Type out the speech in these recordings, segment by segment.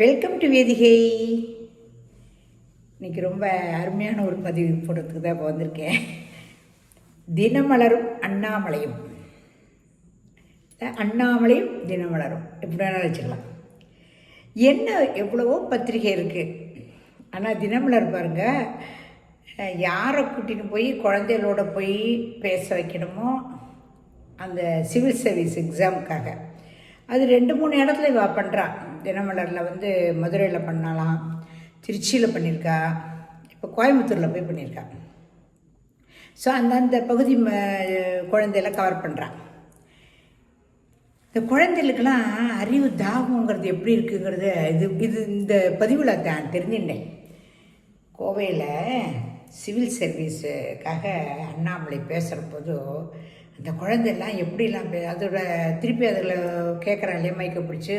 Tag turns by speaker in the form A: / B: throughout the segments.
A: Welcome to வேதிகை இன்னைக்கு ரொம்ப அருமையான ஒரு பதிவு போடுறதுக்கு தான் இப்போ வந்திருக்கேன். தினமலரும் அண்ணாமலையும். அண்ணாமலையும் தினமலரும். எப்படி வேணாலும் வச்சுக்கலாம். என்ன எவ்வளவோ பத்திரிகை இருக்குது ஆனால் தினமலர் பாருங்க யாரை கூட்டின்னு போய் குழந்தைகளோட போய் பேச வைக்கணுமோ அந்த சிவில் சர்வீஸ் எக்ஸாமுக்காக. அது ரெண்டு மூணு இடத்துல இவ பண்ணுறான் தினமலரில் வந்து மதுரையில் பண்ணலாம் திருச்சியில் பண்ணியிருக்கா இப்போ கோயம்புத்தூரில் போய் பண்ணியிருக்கா ஸோ அந்தந்த பகுதி ம குழந்தையில கவர் பண்ணுறான் இந்த குழந்தைகளுக்கெல்லாம் அறிவு தாகங்கிறது எப்படி இருக்குங்கிறது இது இது இந்த பதிவில் தான் தெரிஞ்சுட்டேன் கோவையில் சிவில் சர்வீஸுக்காக அண்ணாமலை பேசுகிற போதும் அந்த குழந்தையெல்லாம் எப்படிலாம் அதோட திருப்பி அதில் கேட்குறான் இல்லையா? மைக்கை பிடிச்சி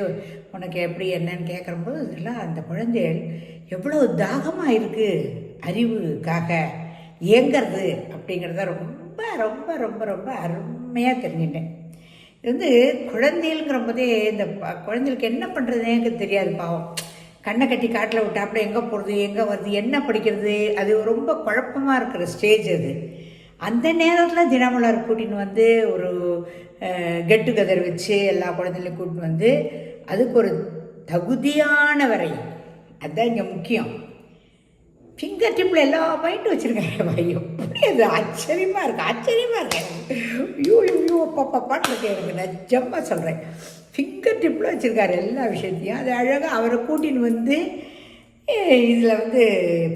A: உனக்கு எப்படி என்னன்னு கேட்குறம்போது இதெல்லாம் அந்த குழந்தைகள் எவ்வளோ தாகமாக இருக்குது அறிவுக்காக இயங்கிறது அப்படிங்கிறத ரொம்ப ரொம்ப ரொம்ப ரொம்ப அருமையாக தெரிஞ்சுட்டேன் இது வந்து குழந்தைகளுங்கிற போதே இந்த குழந்தைகளுக்கு என்ன பண்ணுறதுனே எனக்கு தெரியாது பாவம். கண்ணை கட்டி காட்டில் விட்டாப்புல எங்கே போகிறது எங்கே வருது என்ன படிக்கிறது அது ரொம்ப குழப்பமாக இருக்கிற ஸ்டேஜ் அது. அந்த நேரத்தில் தினமலர் கூட்டின்னு வந்து ஒரு கெட் டுகெதர் வச்சு எல்லா குழந்தைகளையும் கூட்டின்னு வந்து அதுக்கு ஒரு தகுதியானவரை. அதுதான் இங்கே முக்கியம். ஃபிங்கர் டிப்பில் எல்லா பாயிண்ட்டும் வச்சுருக்காங்க. பையன் எப்படி அது? ஆச்சரியமாக இருக்குது ஆச்சரியமாக இருக்கு. ஐயோ ஐயோ பாப்பான்னு இருக்கு. எனக்கு நிஜமாக சொல்கிறேன் ஃபிங்கர் டிப்பில் வச்சுருக்காரு எல்லா விஷயத்தையும். அது அழகாக அவரை கூட்டின்னு வந்து இதில் வந்து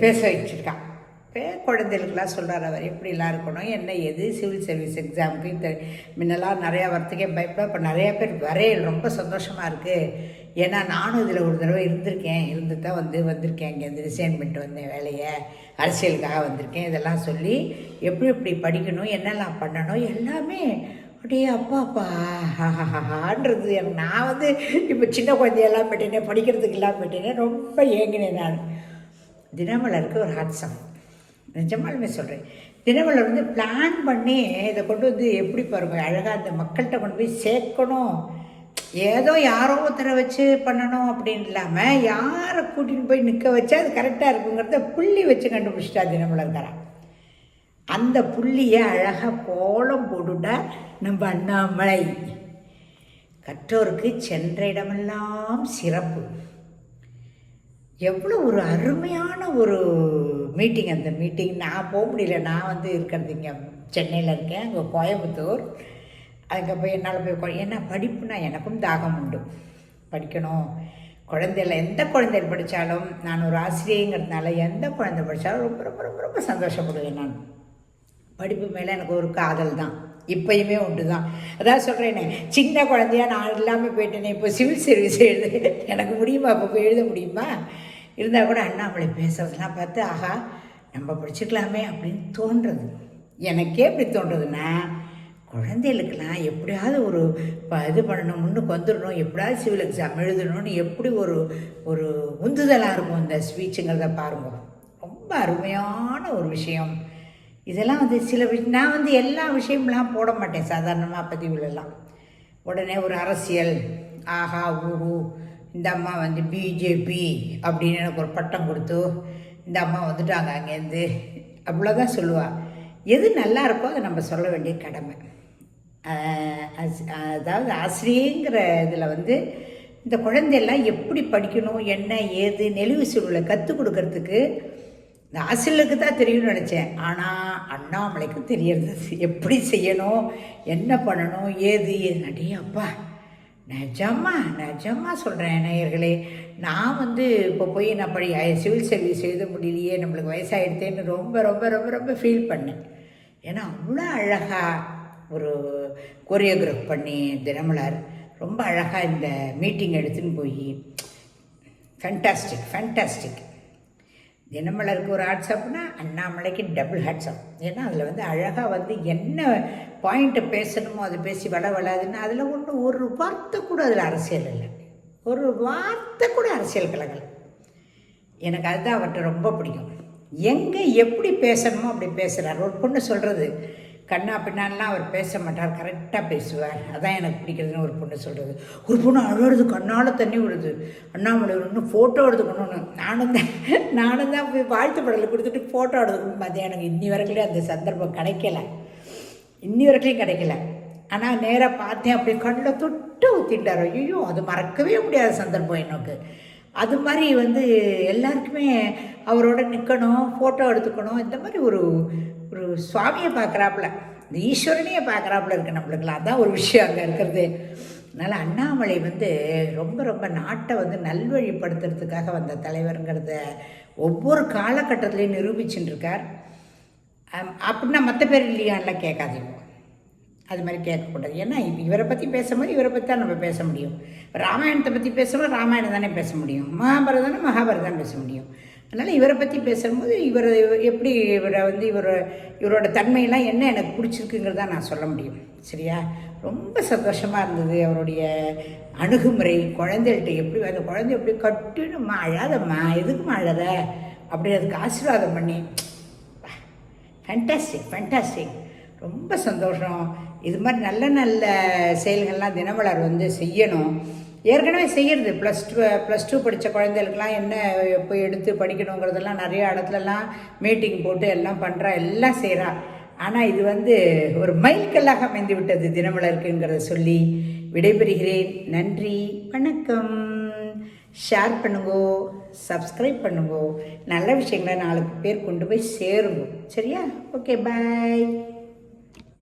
A: பேச வச்சுருக்கான். குழந்தைகளுக்கெல்லாம் சொல்கிறார் அவர் எப்படிலாம் இருக்கணும்? என்ன எது? சிவில் சர்வீஸ் எக்ஸாமுக்கு இந்த முன்னெல்லாம் நிறையா வரத்துக்கே பயப்பட இப்போ நிறையா பேர் வரையல் ரொம்ப சந்தோஷமாக இருக்குது ஏன்னா நானும் இதில் ஒரு தடவை இருந்திருக்கேன். இருந்து தான் வந்து வந்திருக்கேன். இங்கேருந்து ரிசைன் பண்ணிட்டு வந்தேன் வேலையை. அரசியலுக்காக வந்திருக்கேன். இதெல்லாம் சொல்லி எப்படி எப்படி படிக்கணும்? என்னெல்லாம் பண்ணணும்? எல்லாமே அப்படியே அப்பா அப்பா ஹான்றது. எனக்கு நான் வந்து இப்போ சின்ன குழந்தையெல்லாம் போயிட்டேனே படிக்கிறதுக்கு எல்லாம் போயிட்டேனே ரொம்ப ஏங்கினேன் நான். தினமலருக்கு ஒரு ஹாட்ஸம் நிஜமாலுமே சொல்கிறேன் தினமலர் வந்து பிளான் பண்ணி இதை கொண்டு வந்து எப்படி பாருங்கள் அழகாக அந்த மக்கள்கிட்ட கொண்டு போய் சேர்க்கணும். ஏதோ யாரோ ஒருத்தரை வச்சு பண்ணணும் அப்படின்னு இல்லாமல் யாரை கூட்டின்னு போய் நிற்க வச்சா அது கரெக்டாக இருக்குங்கிறத புள்ளி வச்சு கண்டுபிடிச்சிட்டா தினமலர்காரன் அந்த புள்ளியை அழகாக கோலம் போட்டுட்டா நம்ம அண்ணாமலை. கற்றோருக்கு சென்ற இடமெல்லாம் சிறப்பு. எவ்வளோ ஒரு அருமையான ஒரு மீட்டிங் அந்த மீட்டிங் நான் போக முடியல. நான் வந்து இருக்கிறது இங்கே சென்னையில் இருக்கேன். அங்கே கோயம்புத்தூர். அங்கே போய் என்னால் போய் ஏன்னா படிப்புனா எனக்கும் தாகம் உண்டு. படிக்கணும். குழந்தையில எந்த குழந்தையில் படித்தாலும் நான் ஒரு ஆசிரியங்கிறதுனால எந்த குழந்தை படித்தாலும் ரொம்ப ரொம்ப ரொம்ப ரொம்ப சந்தோஷப்படுவேன் நான். படிப்பு மேலே எனக்கு ஒரு காதல் தான். இப்பயுமே உண்டு தான் அதான் சொல்கிறேனே சின்ன குழந்தையா நான் இல்லாமல் போயிட்டேனே இப்போ சிவில் சர்வீஸ் எழுது. எனக்கு முடியுமா? இப்போ போய் எழுத முடியுமா? இருந்தால் கூட அண்ணாமலை பேசுறதுலாம் பார்த்து ஆஹா நம்ம படிச்சுக்கலாமே அப்படின்னு தோன்றது. எனக்கே எப்படி தோன்றதுன்னா குழந்தைகளுக்கெல்லாம் எப்படியாவது ஒரு இப்போ இது பண்ணணும் முன்னுக்கு வந்துடணும் எப்படியாவது சிவில் எக்ஸாம் எழுதணும்னு எப்படி ஒரு ஒரு உந்துதலாக இருக்கும் இந்த ஸ்பீச்சுங்கிறத பாருங்க. ரொம்ப அருமையான ஒரு விஷயம். இதெல்லாம் வந்து சில விஷயம் நான் வந்து எல்லா விஷயம்லாம் போட மாட்டேன் சாதாரணமாக பதிவுலலாம். உடனே ஒரு அரசியல் ஆஹா ஊரு இந்த அம்மா வந்து பிஜேபி அப்படின்னு எனக்கு ஒரு பட்டம் கொடுத்து இந்த அம்மா வந்துட்டாங்க அங்கேருந்து அவ்வளோதான் சொல்லுவாள் எது நல்லா இருக்கோ அதை நம்ம சொல்ல வேண்டிய கடமை. அஸ்- அதாவது ஆசிரியங்கிற இதில் வந்து இந்த குழந்தையெல்லாம் எப்படி படிக்கணும் என்ன ஏது நெளிவு சூழலை கற்றுக் கொடுக்கறதுக்கு இந்த ஆசிரியருக்கு தான் தெரியும்னு நினச்சேன். ஆனால் அண்ணாமலைக்கு தெரியறது எப்படி செய்யணும் என்ன பண்ணணும் ஏது அடே அப்பா நிஜமா நிஜமா சொல்கிறேன் நேயர்களே. நான் வந்து இப்போ போய் நான் படி சிவில் சர்வீஸ் எழுத முடியலையே நம்மளுக்கு வயசாகிடுதேன்னு ரொம்ப ரொம்ப ரொம்ப ரொம்ப ஃபீல் பண்ணேன். ஏன்னா அவ்வளோ அழகாக ஒரு கொரியோகிராஃப் பண்ணி தினமலர் ரொம்ப அழகாக இந்த மீட்டிங் எடுத்துன்னு போய் ஃபேண்டாஸ்டிக் ஃபேண்டாஸ்டிக் தினமலருக்கு ஒரு ஹாட்ஸ்அப்னா அண்ணாமலைக்கு டபுள் ஹாட்ஸ்அப் ஏன்னா அதில் வந்து அழகாக வந்து என்ன பாயிண்ட்டை பேசணுமோ அதை பேசி வள வளாதுன்னு அதில் ஒன்றும் ஒரு வார்த்தை கூட அதில் அரசியல் இல்லை. ஒரு வார்த்தை கூட அரசியல் கலகல. எனக்கு அதுதான் அவர்கிட்ட ரொம்ப பிடிக்கும். எங்கே எப்படி பேசணுமோ அப்படி பேசுகிறார் ஒரு பொண்ணு சொல்கிறது கண்ணா பின்னாலாம் அவர் பேச மாட்டார் கரெக்டாக பேசுவார். அதான் எனக்கு பிடிக்கிறதுன்னு ஒரு பொண்ணு சொல்கிறது ஒரு பொண்ணு அழுறது கண்ணால் தண்ணி விடுது அண்ணாமலை ஒன்று ஃபோட்டோ எடுத்துக்கணும்னு நானும் தான் நானும் தான் போய் வாழ்த்து படலை கொடுத்துட்டு ஃபோட்டோ எடுத்துக்கணும். பார்த்தேன் எனக்கு இன்னி வரைக்கும் அந்த சந்தர்ப்பம் கிடைக்கல. இன்னி வரைக்கும் கிடைக்கல. ஆனால் நேராக பார்த்தேன் அப்படியே கண்ணில் தொட்டு ஊற்றிட்டார் ஐயோ அது மறக்கவே முடியாத சந்தர்ப்பம் எனக்கு. அது மாதிரி வந்து எல்லாருக்குமே அவரோட நிற்கணும் ஃபோட்டோ எடுத்துக்கணும். இந்த மாதிரி ஒரு ஒரு சுவாமியை பார்க்குறாப்புல. இந்த ஈஸ்வரனையே பார்க்குறாப்புல இருக்குது நம்மளுக்குலாம். அதான் ஒரு விஷயம் அங்கே இருக்கிறது. அதனால் அண்ணாமலை வந்து ரொம்ப ரொம்ப நாட்டை வந்து நல்வழிப்படுத்துறதுக்காக வந்த தலைவருங்கிறத ஒவ்வொரு காலகட்டத்திலையும் நிரூபிச்சுட்டுருக்கார் அப்படின்னா மற்ற பேர் இல்லையான்லாம் கேட்காதீங்க. அது மாதிரி கேட்கக்கூடாது. ஏன்னா இவரை பற்றி பேசும்போது இவரை பற்றி தான் நம்ம பேச முடியும். ராமாயணத்தை பற்றி பேசும்போது ராமாயணம் தானே பேச முடியும். மகாபாரதம்னா மகாபாரதம் பேச முடியும். அதனால் இவரை பற்றி பேசும்போது இவர் எப்படி இவரை வந்து இவர் இவரோட தன்மையெல்லாம் என்ன எனக்கு பிடிச்சிருக்குங்கிறத நான் சொல்ல முடியும். சரியா? ரொம்ப சந்தோஷமாக இருந்தது அவருடைய அணுகுமுறை. குழந்தைகள்கிட்ட எப்படி அந்த குழந்தை எப்படி கட்டுணும்மா அழாதம்மா எதுக்குமா அழாத? அப்படி அதுக்கு ஆசீர்வாதம் பண்ணி ஃபேண்டாஸ்டிக் ஃபேண்டாஸ்டிக் ரொம்ப சந்தோஷம். இது மாதிரி நல்ல நல்ல செயல்கள்லாம் தினமலர் வந்து செய்யணும். ஏற்கனவே செய்கிறது ப்ளஸ் டூ ப்ளஸ் டூ படித்த குழந்தைகளுக்கெல்லாம் என்ன போய் எடுத்து படிக்கணுங்கிறதெல்லாம் நிறைய இடத்துலலாம் மீட்டிங் போட்டு எல்லாம் பண்ணுறா எல்லாம் செய்கிறா ஆனால் இது வந்து ஒரு மைல்கல்லாக அமைந்து விட்டது தினமலருக்குங்கிறத சொல்லி விடைபெறுகிறேன். நன்றி. வணக்கம். ஷேர் பண்ணுங்கோ. சப்ஸ்கிரைப் பண்ணுங்கோ. நல்ல விஷயங்களை நாலு பேர் கொண்டு போய் சேருங்க. சரியா? Okay bye